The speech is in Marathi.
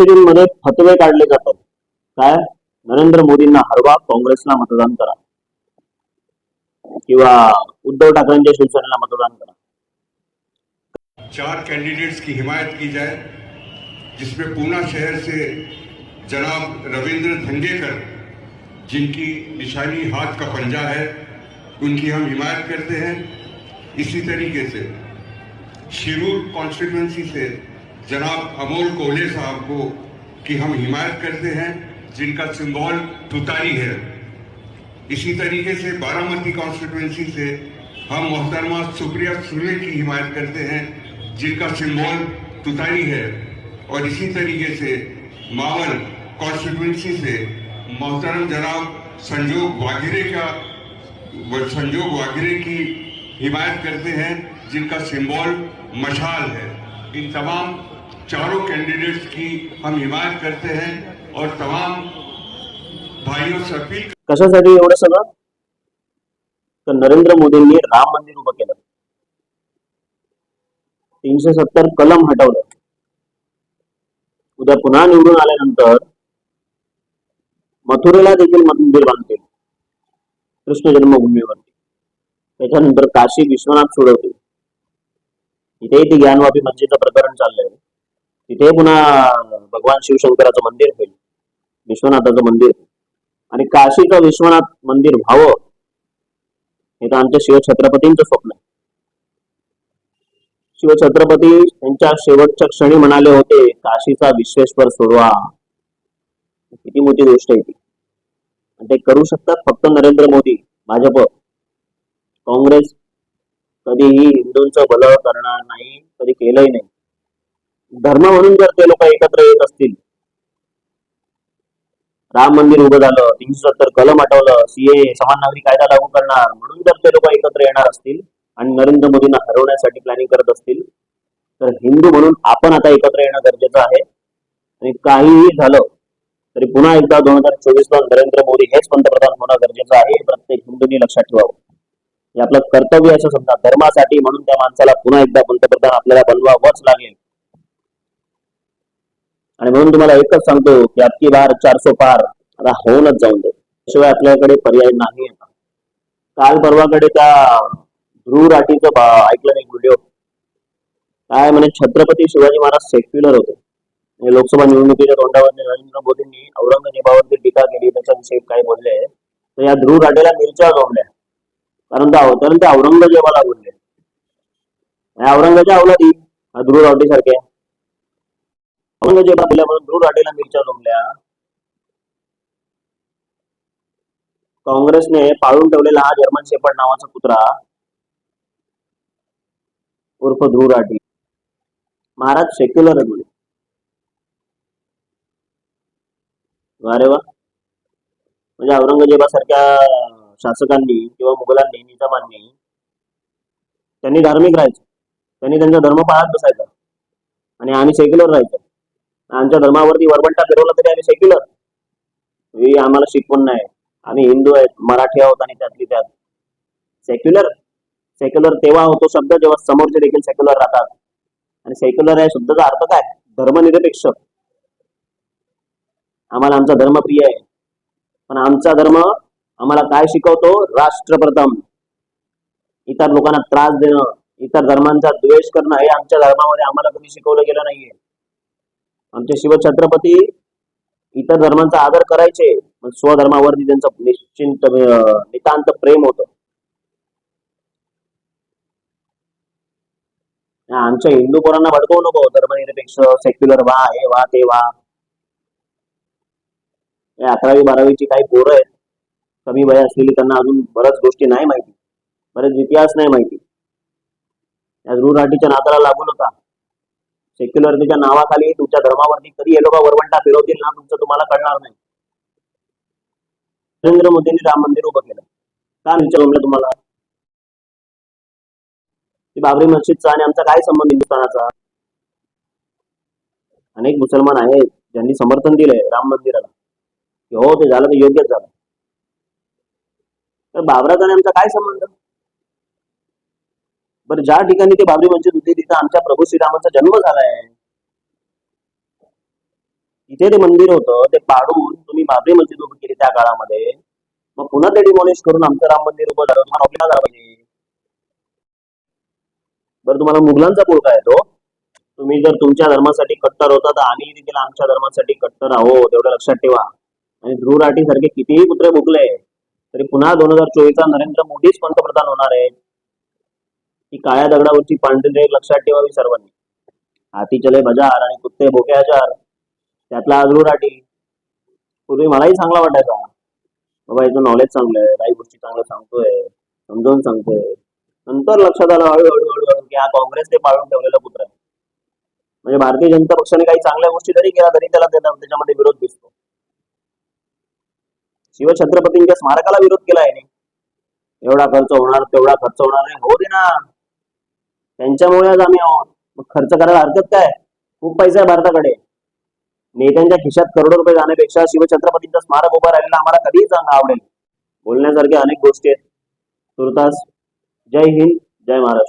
मध्ये फतवे काढले जातात. नरेंद्र मोदींना हरवा, काँग्रेसला मतदान करा. किंवा उद्धव ठाकरेंच्या शिवसेनेला मतदान करा. चार कैंडिडेट्स की हिमायत की जाए, जिसमें पूना शहर से जनाब रविंद्र धंगेकर, जिनकी निशानी हाथ का पंजा है, उनकी हम हिमायत करते हैं। इसी तरीके से, शिरूर कॉन्स्टिट्यूंसी से जनाब अमोल कोहले साहब को की हम हिमायत करते हैं, जिनका सिंबल तुतारी है। इसी तरीके से बारामती कॉन्स्टिट्यूंसी से हम मोहतरमा सुप्रिया सुले की हिमायत करते हैं, जिनका सिंबल तुतारी है। और इसी तरीके से मावल कॉन्स्टिट्यूंसी से मोहतरम जनाब संजोग वागिरे का, संजोग वागिरे की हिमायत करते हैं, जिनका सिंबल मशाल है। इन तमाम चारों कैंडिडेट्स की हम हिमायत करते हैं और तमाम भाइयों से अपील कशासाठी एवढं सगळं तर नरेंद्र मोदींनी राम मंदिर उभं केलं. तीनशे सत्तर कलम हटवलं. उद्या पुन्हा निवडून आल्यानंतर मथुरेला देखील मंदिर बांधतील. कृष्ण त्याच्यानंतर काशी विश्वनाथ सोडवतील. इथेही ती ज्ञानवापी मस्जिदचं प्रकरण चाललंय. तिथे पुन्हा भगवान शिवशंकराचं मंदिर होईल विश्वनाथाचं मंदिर आणि काशीचं विश्वनाथ मंदिर व्हावं हे तर आमच्या शिवछत्रपतींचं स्वप्न आहे. शिवछत्रपती त्यांच्या शेवटच्या क्षणी म्हणाले होते काशीचा विश्वेश्वर सोडवा. किती मोठी गोष्ट आहे ती. आणि ते करू शकतात फक्त नरेंद्र मोदी भाजप. काँग्रेस कधीही हिंदूंचं भलं करणार नाही कधी केलंही नाही. धर्म म्हणून जर ते लोक एकत्र येत असतील राम मंदिर उभं झालं तीनशे सत्तर कलम आठवलं सीए समान नागरी कायदा लागू करणार म्हणून जर ते लोक एकत्र येणार असतील आणि नरेंद्र मोदींना हरवण्यासाठी प्लॅनिंग करत असतील तर हिंदू म्हणून आपण आता एकत्र येणं गरजेचं आहे. आणि काहीही झालं तरी पुन्हा एकदा दोन हजार चोवीस ला नरेंद्र मोदी हेच पंतप्रधान होणं गरजेचं आहे प्रत्येक हिंदूंनी लक्षात ठेवावं. हे आपलं कर्तव्य असं समजा धर्मासाठी म्हणून त्या माणसाला पुन्हा एकदा पंतप्रधान आपल्याला बनवावंच लागेल. आणि म्हणून तुम्हाला एकच सांगतो की अबकी बार चारसो पार आता होऊनच जाऊन दे. शिवाय आपल्याकडे पर्याय नाही काल परवाकडे त्या ध्रुव राठीचं ऐकलं नाही व्हिडिओ? काय म्हणे छत्रपती शिवाजी महाराज सेक्युलर होते. म्हणजे लोकसभा निवडणुकीच्या तोंडावर नरेंद्र मोदींनी औरंगजेबावरती टीका केली त्याच्याविषयी काय बोलले. तर या ध्रुव राठेला मिरच्या जोडल्या. कारण त्या कारण ते औरंगजेबाला बोलले या औलादी ध्रुव राठी सारखे औरंगजेबा दिल्या म्हणून ध्रुव राठेला मिरच्या जमल्या काँग्रेसने पाळून ठेवलेला हा जर्मन शेपर्ड नावाचा कुत्रा. उर्फ ध्रुव राठी महाराज सेक्युलर आहे म्हणे. वा वा. म्हणजे औरंगजेबासारख्या शासकांनी किंवा मुघलांनी निजामांनी त्यांनी धार्मिक राहायचं. त्यांनी त्यांचा धर्म पाळत बसायचा. आणि आम्ही सेक्युलर राहायचं. आमच्या धर्मावरती वरबंटा फिरवला तरी आम्ही सेक्युलर हे आम्हाला शिकवण नाही आम्ही हिंदू आहेत मराठी आहोत आणि त्यातली त्यात. सेक्युलर सेक्युलर तेव्हा होतो शब्द जेव्हा समोरचे देखील सेक्युलर राहतात. आणि सेक्युलर या शब्दाचा अर्थ काय? धर्मनिरपेक्ष. आम्हाला आमचा धर्म प्रिय आहे. पण आमचा धर्म आम्हाला काय शिकवतो? राष्ट्रप्रथम. इतर लोकांना त्रास देणं इतर धर्मांचा द्वेष करणं हे आमच्या धर्मामध्ये आम्हाला कधी शिकवलं गेलं नाहीये. आमचे शिवछत्रपती इतर धर्मांचा आदर करायचे पण स्वधर्मावरती त्यांचं निश्चिंत नितांत प्रेम होत. आमच्या हिंदू पोरांना भडकवू नको धर्मनिरपेक्ष सेक्युलर वा हे वा ते वा. अकरावी बारावीची काही पोरं आहेत कमी वय असलेली त्यांना अजून बऱ्याच गोष्टी नाही माहिती. बरेच इतिहास नाही माहिती. या राठीच्या नादाला लागू नका सेक्युलरिटीच्या नावाखाली तुमच्या धर्मावरती कधी हे लोक वरवंटा फिरवतील ना तुमचं तुम्हाला कळणार नाही. नरेंद्र मोदींनी राम मंदिर उभं केलं. का विचार जमलं तुम्हाला? बाबरी मस्जिदचा आणि आमचा काय संबंध हिंदुस्थानाचा? अनेक मुसलमान आहेत ज्यांनी समर्थन दिलंय राम मंदिराला. हो ते झालं ते योग्यच झालं. तर बाबराचा आणि आमचा काय संबंध? बरं ज्या ठिकाणी ते बाबरी मस्जिद होती तिथं आमच्या प्रभू श्रीरामाचा जन्म झालाय तिथे ते मंदिर होतं ते पाडून तुम्ही बाबरी मस्जिद उभी केली त्या काळामध्ये. मग पुन्हा ते डिमॉलिश करून आमचं राम मंदिर उभं झालं तुम्हाला आपल्याला झालं पाहिजे. बरं तुम्हाला मुघलांचा पुळका येतो. तुम्ही जर तुमच्या धर्मासाठी कट्टर होता तर आम्ही देखील आमच्या धर्मासाठी कट्टर आहोत एवढं लक्षात ठेवा. आणि ध्रुव राठी सारखे कितीही कुत्रे भुकले तरी पुन्हा दोन हजार चोवीसचा नरेंद्र मोदीच पंतप्रधान होणार आहेत. ही काळ्या दगडावरची पांढरी लक्षात ठेवावी सर्वांनी. हाती चले बजार आणि कुत्ते भोके आजार. त्यातला आज राटी पूर्वी मलाही चांगला वाटायचा. बाबा याचं नॉलेज चांगलं आहे. काही गोष्टी चांगलं सांगतोय. समजावून सांगतोय. नंतर लक्षात आलं हळूहळू हळूहळू की हा काँग्रेसने पाळून ठेवलेला पुत्र आहे. म्हणजे भारतीय जनता पक्षाने काही चांगल्या गोष्टी जरी केल्या तरी त्याला त्याच्यामध्ये विरोध दिसतो. शिवछत्रपतींच्या स्मारकाला विरोध केला आहे एवढा खर्च होणार तेवढा खर्च होणार नाही. हो देणार. त्यांच्यामुळे आज आम्ही आहोत. मग खर्च करायला हरकत काय? खूप पैसा आहे भारताकडे. नेत्यांच्या खिशात करोडो रुपये जाण्यापेक्षा शिवछत्रपतींचं स्मारक उभं राहिलेलं आम्हाला कधीही चांगलं आवडेल. बोलण्यासारख्या अनेक गोष्टी आहेत. तुर्तास जय हिंद जय महाराष्ट्र.